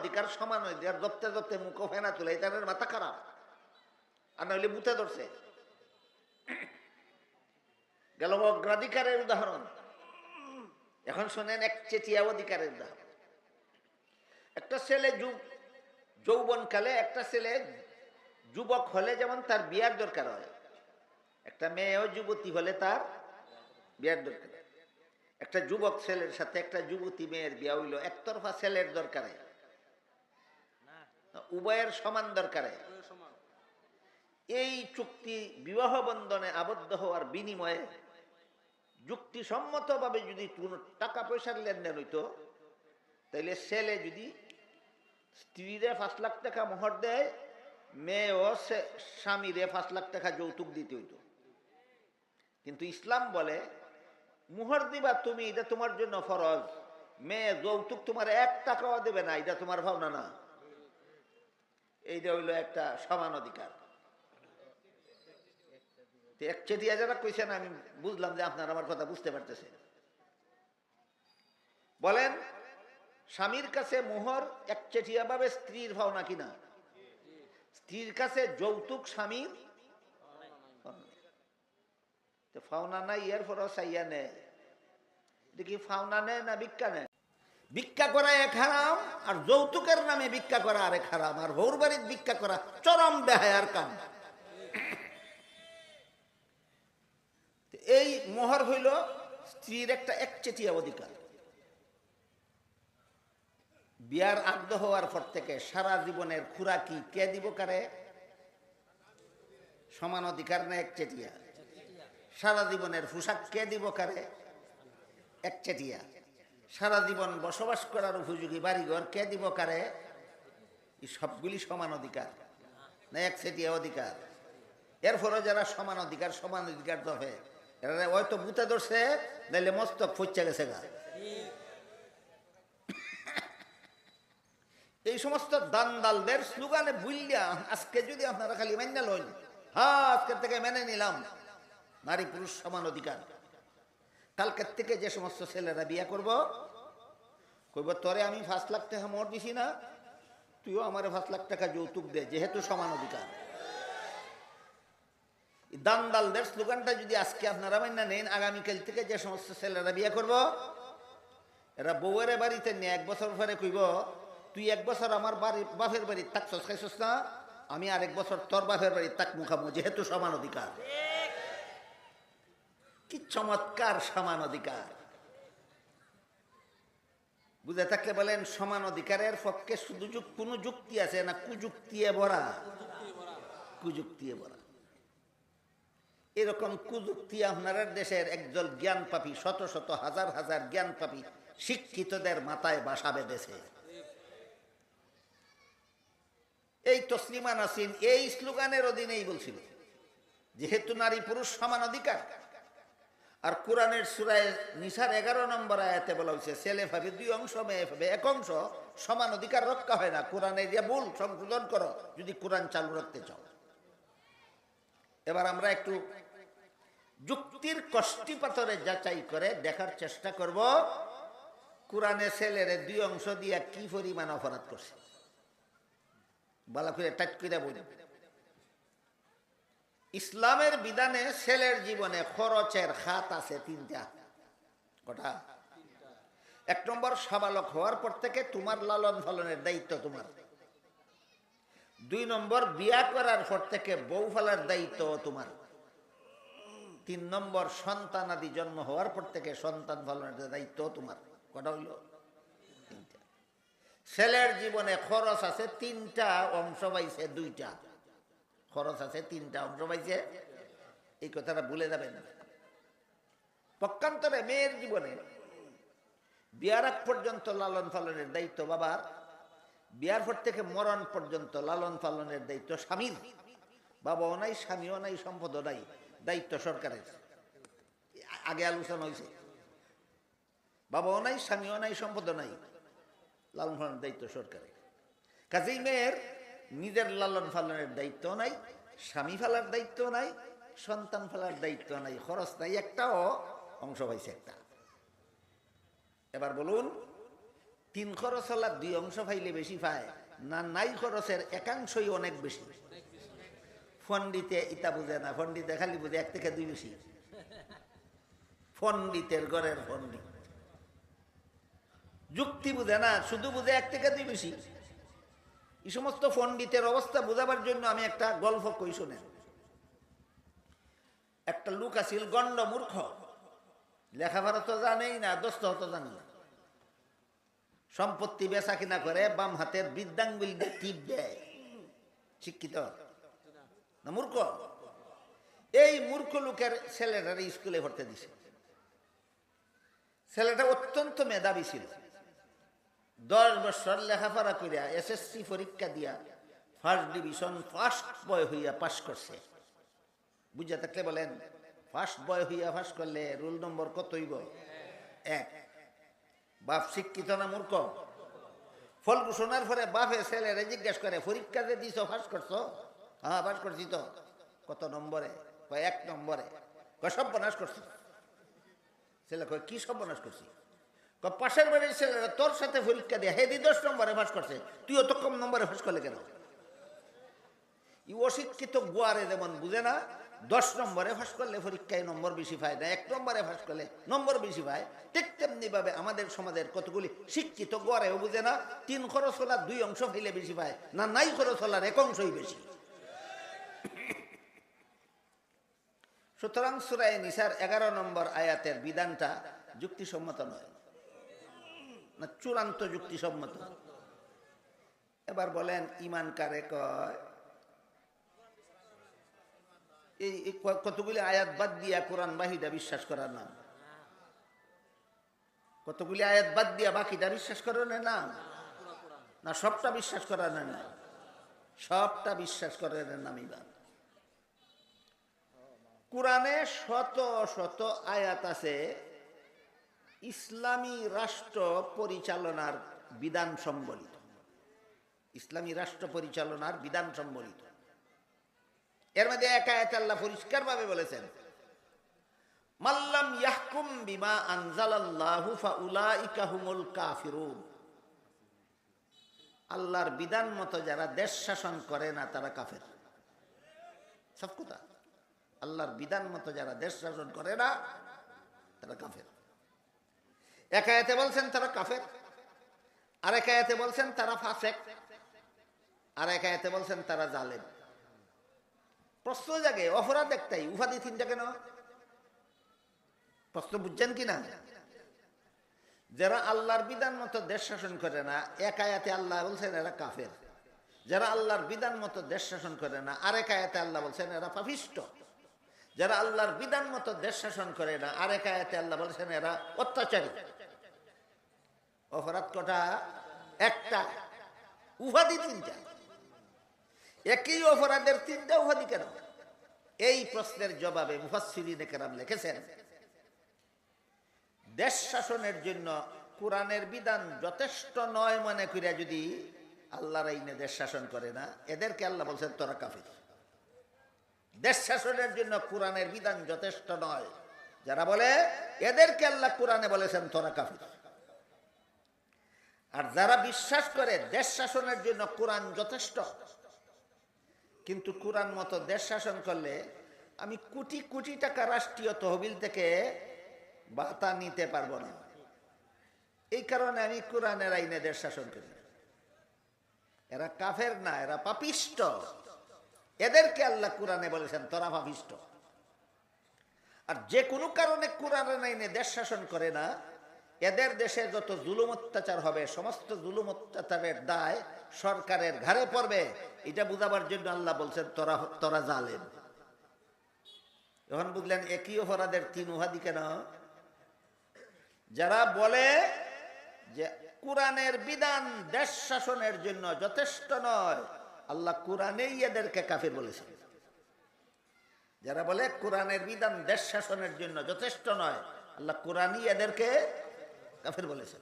অধিকার সমান অধিকার দপ্তে দপ্তে মুখ ফেনা তুলে তাদের মাথা খারাপ। আর নইলে বুথে ধরছে। গেল অগ্রাধিকারের উদাহরণ। এখন শোনেন, এক চেটিয়া অধিকারের উদাহরণ। একটা ছেলে যুব, যৌবনকালে একটা ছেলে যুবক হলে যেমন তার বিয়ার দরকার হয়, একটা মেয়েও যুবতী হলে তার বিয়ার দরকার একটা যুবক ছেলের সাথে একটা যুবতী মেয়ের বিয়া হইল, একতরফা ছেলের দরকারে। উভয়ের সমান দরকারে। এই চুক্তি বিবাহ বন্ধনে আবদ্ধ হওয়ার বিনিময়ে যুক্তিসম্মতভাবে যদি কোনো টাকা পয়সার লেনদেন হইতো তাইলে ছেলে যদি স্ত্রীরে পাঁচ লাখ টাকা মোহর দেয় মেয়েও স্বামীরে পাঁচ লাখ টাকা যৌতুক দিতে হইতো। কিন্তু ইসলাম বলে মোহর দিবা তুমি এটা তোমার জন্য ফরজ। মেয়ে যৌতুক তোমার এক টাকাও দেবে না এটা তোমার ভাবনা না। এইটা হইল একটা সমান অধিকার। তো এক চেটিয়া যারা কইছেন আমি বুঝলাম যে আপনার আমার কথা বুঝতে পারতেছেন। বলেন, স্বামীর কাছে মোহর একচেটিয়া ভাবে স্ত্রীর ভাবনা কিনা স্ত্রীর কাছে যৌতুক স্বামীর? ফাওনা নাই এর পরও চাইয়া নেয়। এটা ফাওনা নেয় না ভিক্ষা নেয়? ভিক্ষা করা এক হারাম, আর যৌতুকের নামে ভিক্ষা করা আরেক হারাম, আর ভোর বাড়ির ভিক্ষা করা চরম বেহায়ার তো এই মোহর হইল স্ত্রীর একটা একচেটিয়া অধিকার। বিয়ার আগ্ধ হওয়ার পর থেকে সারা জীবনের খুরাকি কে দিব কারে? সমান অধিকার না একচেটিয়া? সারা জীবনের পোশাক কে দিব কারে? একচেটিয়া। সারা জীবন বসবাস করার উপযোগী বাড়িঘর কে দিব কারে? সবগুলি সমান অধিকার। না একচেটিয়া অধিকার। এরপরে যারা সমান অধিকার সমান অধিকার দফে, এরা হয়তো বুতে ধরছে, নাইলে মস্তক ফুচ্ছে গেছে গা। এই সমস্ত দান্দালদের স্লোগানে বুঝলিয়া আজকে যদি আপনারা খালি মান্য লইন হ্যাঁ আজকের থেকে মেনে নিলাম। নারী পুরুষ সমান অধিকার। কালকের থেকে যে সমস্ত ছেলেরা বিয়ে করব, কইব, তোরে আমি পাঁচ লাখ টাকা মোট দিছি না, তুইও আমার পাঁচ লাখ টাকা যৌতুক দে, যেহেতু সমান অধিকার। দান্দালদের স্লোগানটা যদি আজকে আপনারা মান্য নেন, আগামীকাল থেকে যে সমস্ত ছেলেরা বিয়ে করব, এরা বউয়ের বাড়িতে নিয়ে এক বছর পরে কইব, তুই এক বছর আমার বাড়ি, বাপের বাড়ি তাক খাইছস না, আমি আরেক বছর তোর বাপের বাড়ি তাক মুখামো যেহেতু সমান অধিকার। কি চমৎকার সমান অধিকার। বুঝে থাকলে বলেন, সমান অধিকারের পক্ষে শুধু কোনো যুক্তি আছে না কুযুক্তিয়ে ভরা? কুযুক্তিয়ে ভরা। এরকম কুযুক্তি আপনার দেশের একদল জ্ঞান পাপি শত শত হাজার হাজার জ্ঞান পাপি শিক্ষিতদের মাথায় বাসা বেঁধেছে এই তসলিমা নাসিন এই স্লোগানের অধীনেই বলছিল, যেহেতু নারী পুরুষ সমান অধিকার আর কোরআনের সুরায় নিসার এগারো নম্বর আয়াতে বলা হয়েছে, ছেলে ভাবে দুই অংশ, মেয়ে ভাবে এক অংশ, সমান অধিকার রক্ষা হয় না। কোরআনের যে ভুল সংশোধন করো, যদি কোরআন চালু রাখতে চাও। এবার আমরা একটু যুক্তির কষ্টি পাথরে যাচাই করে দেখার চেষ্টা করব, কোরআনে ছেলেরে দুই অংশ দিয়া কি পরিমাণ অপরাধ করছে। বলা করে টাচ করে বলি। ইসলামের বিধানে ছেলের জীবনে খরচের খাত আছে তিনটা। কটা? এক নম্বর, সাবালক হওয়ার পর থেকে তোমার লালন পালনের দায়িত্ব তোমার। দুই নম্বর, বিয়া করার পর থেকে বউ ফেলার দায়িত্ব তোমার। তিন নম্বর, সন্তান আদি জন্ম হওয়ার পর থেকে সন্তান পালনের দায়িত্ব তোমার। কটা হইল? ছেলের জীবনে খরচ আছে তিনটা, অংশ পাইছে দুইটা। খরচ আছে, তিনটা অংশ পাইছে। এই কথাটা ভুলে যাবেন। পক্ষান্তরে মেয়ের জীবনে বিয়ার আগ পর্যন্ত লালন পালনের দায়িত্ব বাবার। বিয়ার পর থেকে মরণ পর্যন্ত লালন পালনের দায়িত্ব স্বামীর। বাবাও নাই, স্বামীও নাই, সম্পদও নাই, দায়িত্ব সরকারের। আগে আলোচনা হয়েছে বাবাও নাই, স্বামীও নাই, সম্পদও নাই, লালন পালনের দায়িত্ব সরকারের। কাজেই মেয়ের নিজের লালন ফালনের দায়িত্ব নাই, স্বামী ফেলার দায়িত্ব নাই, সন্তান ফেলার দায়িত্ব নাই, খরচ নাই, একটাও অংশ পাইছে একটা। এবার বলুন, তিন খরচ হলার দুই অংশ পাইলে বেশি পায় না নাই খরচের একাংশই অনেক বেশি? ফন্ডিতে ইটা বুঝে না, ফন্ডিতে খালি বুঝে, এক থেকে দুই বেশি। ফন্ডিতের ঘরের ফন্ডিত যুক্তি বুঝে না, শুধু বুঝে এক থেকে দুই বেশি। এই সমস্ত পণ্ডিতের অবস্থা বোঝাবার জন্য আমি একটা গল্প কই শোনেন। একটা লোক আছিল গণ্ড মূর্খ। লেখাপড়া তো জানেই না, দোস্ত তো জানে না। সম্পত্তি বেচা কিনা করে বাম হাতের বৃদ্ধাঙ্গুল দিয়ে টিপ দেয়। শিক্ষিত। না মূর্খ? এই মূর্খ লোকের ছেলেটার স্কুলে ভর্তি দিছে। ছেলেটা অত্যন্ত মেধাবী ছিল। দশ বছর লেখাপড়া করিয়া এসএসসি পরীক্ষা দিয়া ফার্স্ট ডিভিশন ফার্স্ট বয় হইয়া পাশ করছে। বুঝা থাকলে বলেন ফার্স্ট বয় হইয়া পাশ করলে রোল নম্বর কত হইব? এক। বাপ শিক্ষিত না মূর্খ? ফল ঘোষণার পরে বাপে ছেলেরে জিজ্ঞেস করে, পরীক্ষা যে দিছ পাস করছ? হ্যাঁ পাস করছি তো। কত নম্বরে? কয়, এক নম্বরে। কয়, সর্বনাশ করছি। ছেলে কয়, কি সর্বনাশ করছি? কয় পাশের বাড়ির ছেলেরা তোর সাথে পরীক্ষা দিয়ে হেদি দশ নম্বরে পাস করছে। তুইও তো কম নম্বরে পাস করলে কেন? ই অশিক্ষিত গোয়ারে যেমন বুঝে না, দশ নম্বরে ফাঁস করলে পরীক্ষায় নম্বর বেশি পায় না, এক নম্বরে ফাঁস করলে নম্বর বেশি পায়। ঠিক তেমনি ভাবে আমাদের সমাজের কতগুলি শিক্ষিত গোয়ারেও বুঝে না, তিন খরচ হলার দুই অংশ হইলে বেশি পায় না, নাই খরচ হলার এক অংশই বেশি। সুতরাং সুরায় নিসার এগারো নম্বর আয়াতের বিধানটা যুক্তিসম্মত নয়। না, চূড়ান্ত যুক্তিসম্মত। এবার বলেন, ইমান কারে কয়? এই কতগুলি আয়াত বাদ দিয়া কোরআন বাহিদা বিশ্বাস করার নাম? কতগুলি আয়াত বাদ দিয়া বাকিটা বিশ্বাস করার নাম? না, সবটা বিশ্বাস করার নাম? সবটা বিশ্বাস করার নাম ইমান। কোরআনে শত শত আয়াত আছে ইসলামী রাষ্ট্র পরিচালনার বিধান সম্বলিত। ইসলামী রাষ্ট্র পরিচালনার বিধান সম্বলিত। এর মধ্যে এক আয়াত আল্লাহ পরিষ্কার ভাবে বলেছেন, মাল্লাম ইয়াহকুম বিমা আনজালাল্লাহু ফাউলাইকা হুমুল কাফিরুন। আল্লাহর বিধান মতো যারা দেশ শাসন করে না, তারা কাফের। সব কথা। আল্লাহর বিধান মতো যারা দেশ শাসন করে না, তারা কাফের। এক আয়াতে বলছেন তারা কাফের, আরেক আয়াতে বলছেন তারা ফাসেক আর এক আয়াতে বলছেন তারা জালেম। প্রশ্ন জাগে, অপরাধ একটাই, উপাধি তিনটা কেন প্রশ্ন বুঝছেন কি না যারা আল্লাহর বিধান মতো দেশ শাসন করে না, এক আয়াতে আল্লাহ বলছেন এরা কাফের। যারা আল্লাহর বিধান মতো দেশ শাসন করে না, আরেক আয়াতে আল্লাহ বলছেন এরা পাপিষ্ট যারা আল্লাহর বিধান মতো দেশ শাসন করে না, আরেক আয়াতে আল্লাহ বলছেন এরা অত্যাচারী। অপরাধ কটা? একটা। উপাধি তিনটা। একই অপরাধের তিনটা উপাধি কেন? এই প্রশ্নের জবাবে মুফাসসিরিনে কেরাম লিখেছেন, দেশ শাসনের জন্য কোরআনের বিধান যথেষ্ট নয় মনে করিয়া যদি আল্লাহর আইনে দেশ শাসন করে না, এদেরকে আল্লাহ বলছেন, তোরা কাফির। দেশ শাসনের জন্য কোরআনের বিধান যথেষ্ট নয়। যারা বলে, এদেরকে আল্লাহ কোরআনে বলেছেন, তোরা কাফির। আর যারা বিশ্বাস করে দেশ শাসনের জন্য কোরআন যথেষ্ট, কিন্তু কোরআন মতো দেশ শাসন করলে আমি কোটি কোটি টাকা রাষ্ট্রীয় তহবিল থেকে বাতা নিতে পারব না। এই কারণে আমি কোরআনের আইনে দেশ শাসন করি। এরা কাফের না, এরা পাপিষ্ট। এদেরকে আল্লাহ কোরআনে বলেছেন, তোরা পাপিষ্ট। আর যে কোনো কারণে কোরআনের আইনে দেশ শাসন করে না এদের দেশে যত জুলুম অত্যাচার হবে, সমস্ত জুলুম অত্যাচারের দায় সরকারের ঘাড়ে পড়বে। এটা বুঝাবার জন্য আল্লাহ বলছেন, তোরা তোরা জালেন এখন বুঝলেন, একই অপরাধের তিন উহাদি কেন? যারা বলে যে কোরআনের বিধান দেশ শাসনের জন্য যথেষ্ট নয়, আল্লাহ কোরআনেই এদেরকে কাফির বলেছেন। যারা বলে কোরআনের বিধান দেশ শাসনের জন্য যথেষ্ট নয়, আল্লাহ কোরআনই এদেরকে কাফের বলেছেন।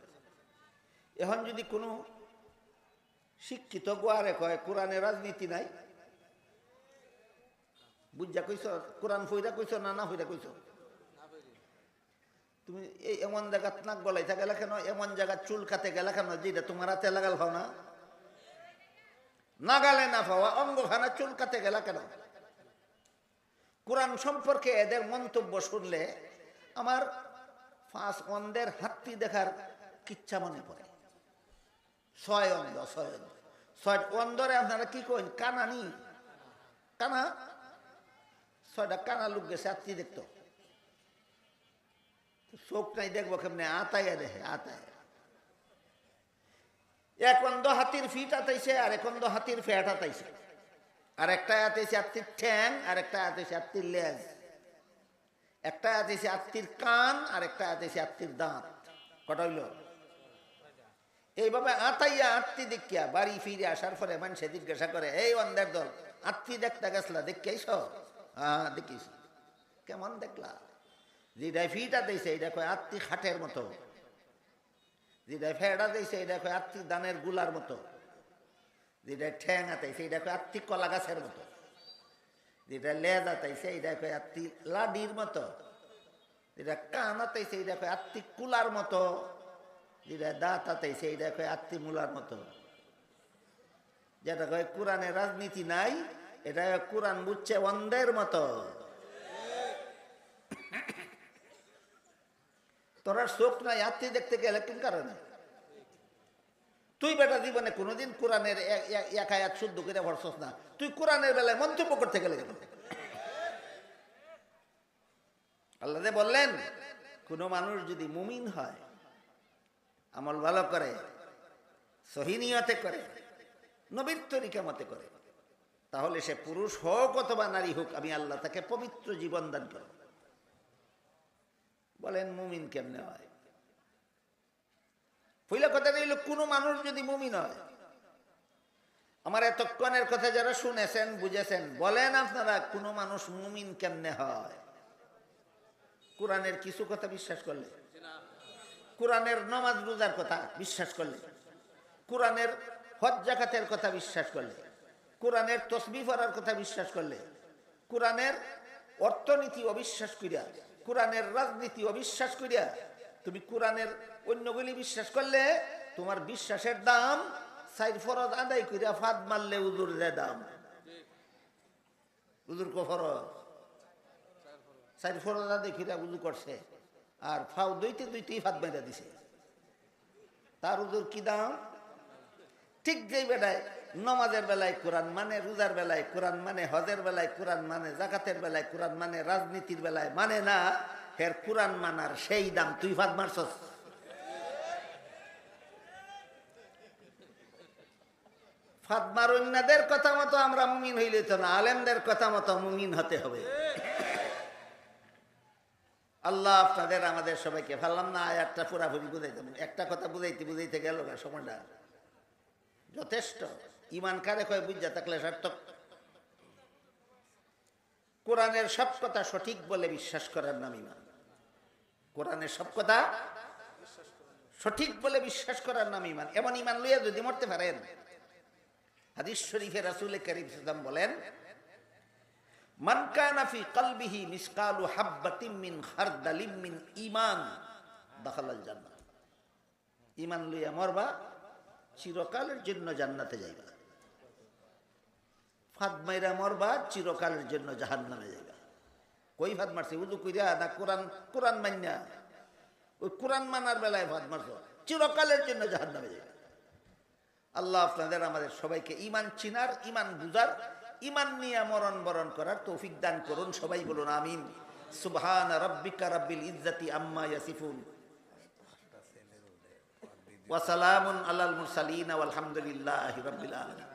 এখন যদি কোনো শিক্ষিত গোয়ারে কয়, কোরআনে রাজনীতি নাই? বুঝা কইছ, কোরআন ফইরা কইছ না না ফইরা কইছ? তুমি এই এমন জায়গা নাক গলাইতে গেলে কেন? এমন জায়গা চুল কাতে গেলে কেন? যেটা তোমার হাতে লাগাল হও না। নাগালে না পাওয়া অঙ্গখানা চুল কাতে গেলা কেন? কোরআন সম্পর্কে এদের মন্তব্য শুনলে আমার পাঁচ অন্ধের হাতটি দেখার কিচ্ছা মনে পড়ে। ছয় অন্ধ ছয় অন্ধ ছয় অন্ধরে আপনারা কি করেন কানানি। কানা? ছয়টা কানা লোক গেছে, আত্মি দেখতো। চোখ নাই দেখব কেমনে? আতাইয়া দেখে, আতায়। এক অন্ধ হাতির ফিট আতাইছে, আর এক অন্ধ হাতির ফ্যাট আতাইছে। আর একটা আতাইছে আত্মির ঠ্যাং আর একটা আতাইছে আত্মির লেজ। একটা আতাইছে আত্মির কান আর একটা আতাইছে আত্মীর দাঁত। কটা হইল? এইভাবে আতাইয়া আত্মি দেখিয়া বাড়ি ফিরে আসার পরে মানুষে জিজ্ঞাসা করে, এই অন্ধের দল, আত্মি দেখতে গেছলা? দেখিস হ্যাঁ দেখিস কেমন দেখলা? যেটা ফিটা দিয়েছে এটা কয় আত্মি খাটের মতো। যেটা ফেড়া দিয়েছে এটা কয় আত্মি দানেরগুলার মতো। যেটা ঠ্যাং আতাইছে এটা কয় আত্মি কলা গাছের মতো। যেটা লেজ আতাইছে এটা কয় আত্মি লাডির মতো। যেটা কান আতাইছে এটা কয় আত্মি কুলার মতো। যেটা দাঁত আতাইছে এটা কয় আত্মি মূলার মতো। যেটা কয় কোরআনে রাজনীতি নাই, এটা কোরআন বুঝছে অন্ধের মতো। তোরা চোখ নাই আত্মীয় দেখতে গেলে কোন কারণে? তুই বেটা জীবনে কোনোদিন কোরআনের এক- শুদ্ধ করে ভরসস না। তুই কোরআনের বেলায় মন্তব্য করতে গেলে কেন আল্লাহ বললেন, কোনো মানুষ যদি মুমিন হয়, আমল ভালো করে সহিনিয়তে করে, নবীর তরিকা মতে করে, তাহলে সে পুরুষ হোক অথবা নারী হোক, আমি আল্লাহ তাকে পবিত্র জীবন দান করব। বলেন, মুমিন কেমনে হয়? পইলা কথা রইল কোনো মানুষ যদি মুমিন হয়। আমার এতক্ষণের কথা যারা শুনেছেন, বুঝেছেন, বলেন আপনারা, কোনো মানুষ মুমিন কেমনে হয়? কোরআনের কিছু কথা বিশ্বাস করলে? কোরআনের নমাজ রোজার কথা বিশ্বাস করলে? কোরআনের হজ জাকাতের কথা বিশ্বাস করলে? কোরআনের তসবি পড়ার কথা বিশ্বাস করলে? কোরআনের অর্থনীতি অবিশ্বাস করিয়া, কোরআনের রাজনীতি অবিশ্বাস করিয়া তুমি কোরআনের অন্যগুলি বিশ্বাস করলে তোমার বিশ্বাসের দাম ফরজ আদায় করিয়া ফাঁদ মারলে উজুর যে দাম। ফরজ? আদায় করিয়া করছে। আর ফাও দুইতে দুইতেই ফাঁদ মেরে দিছে। তার উজুর কি দাম? ঠিক যেই বেলায় নমাজের বেলায় কোরআন মানে রোজার বেলায় কোরআন মানে হজের বেলায় কোরআন মানে জাকাতের বেলায় কোরআন মানে রাজনীতির বেলায় মানে না ফের কোরআন মানার সেই দাম তুই ফাঁদ মারছস। ফাদমার অন্যদের কথা মতো আমরা মুমিন হইলে তো না, আলেমদের কথা মতো মুমিন হতে হবে। আল্লাহ আপনাদের, আমাদের সবাইকে ভাবলাম না একটা পুরাপুরি বুঝাইতে একটা কথা বুঝাইতে বুঝাইতে গেল সময়টা। যথেষ্ট। ইমান কারে কয় বুঝা থাকলে সার্থক। কোরআনের সব কথা সঠিক বলে বিশ্বাস করার নাম ইমান। কোরআনের সব কথা সঠিক বলে বিশ্বাস করার নাম ইমান এমন ইমান লইয়া যদি মরতে পারেন, হাদিস শরীফে রাসুল করিম সাল্লাম বলেন, মান কানা কলবিহি মিসকালু হাব্বাতিম মিন খারদালিম মিন ঈমান, দাখালাল জান্নাত। ঈমান লইয়া মরবা, চিরকালের জন্য জান্নাতে যাইবা। ফাদ মাইরা মরবা, চিরকালের জন্য জাহান্নামে যাইবা। কই ভাত মারছে? উদু কইরা না, কোরআন কোরআন মান্যা ওই কোরআন মানার বেলায় ফাদ মারছো। চিরকালের জন্য জাহান্নামে যাইবা আল্লাহ আপনাদের, আমাদের সবাইকে ইমান চিনার ইমান বুঝার ইমান নিয়ে মরণ বরণ করার তৌফিক দান করুন, সবাই বলুন আমিন। সুবহান রাব্বিকা রাব্বিল ইজ্জাতি আম্মা ইয়াসিফুন। ওয়া সালামুন আলাল মুরসালিন ওয়াল হামদুলিল্লাহি রাব্বিল আলামিন।